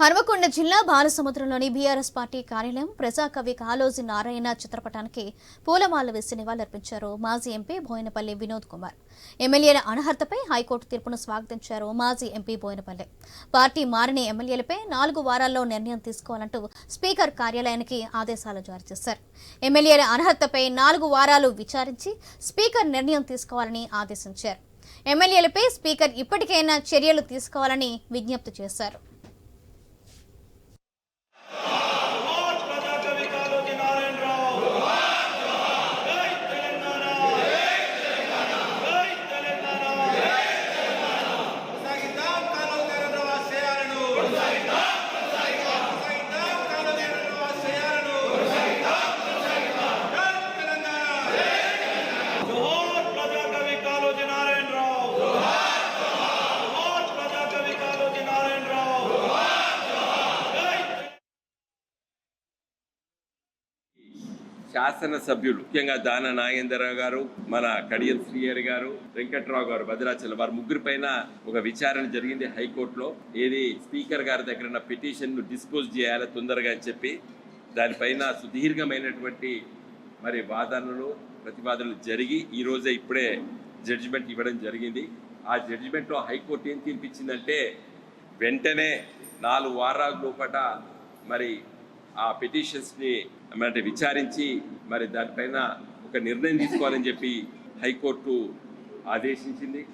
హనుమకొండ జిల్లా బాలసముద్రంలోని BRS party కార్యాలయం ప్రజాకవి కాళోజీ నారాయణ చిత్రపటానికి పూలమాల వేసి నివాళులర్పించారు మాజీ ఎంపీ బోయినపల్లి వినోద్ కుమార్. ఎమ్మెల్యేల అనర్హతపై హైకోర్టు తీర్పును స్వాగతించారు మాజీ ఎంపీ బోయినపల్లి. పార్టీ మారిన ఎమ్మెల్యేలపై నాలుగు వారాల్లో నిర్ణయం తీసుకోవాలంటూ స్పీకర్ కార్యాలయానికి ఆదేశాలు జారీ చేశారు. ఎమ్మెల్యేల అనర్హతపై నాలుగు వారాలు విచారించి స్పీకర్ నిర్ణయం తీసుకోవాలని ఆదేశించారు. ఎమ్మెల్యేలపై స్పీకర్ ఇప్పటికైనా చర్యలు తీసుకోవాలని విజ్ఞప్తి చేశారు. శాసనసభ్యులు ముఖ్యంగా దాన నాగేంద్రరావు గారు మన కడియల్ శ్రీహరి గారు వెంకట్రావు గారు భద్రాచలం వారి ముగ్గురు పైన ఒక విచారణ జరిగింది హైకోర్టులో. ఏది స్పీకర్ గారి దగ్గర ఉన్న పిటిషన్ను డిస్పోజ్ చేయాలి తొందరగా అని చెప్పి దానిపైన సుదీర్ఘమైనటువంటి మరి వాదనలు ప్రతిపాదనలు జరిగి ఈ రోజే ఇప్పుడే జడ్జిమెంట్ ఇవ్వడం జరిగింది. ఆ జడ్జిమెంట్లో హైకోర్టు ఏం తీర్పిచ్చిందంటే వెంటనే నాలుగు వారాల లోపట మరి ఆ పిటిషన్స్ని అంటే విచారించి మరి దానిపైన ఒక నిర్ణయం తీసుకోవాలని చెప్పి హైకోర్టు ఆదేశించింది.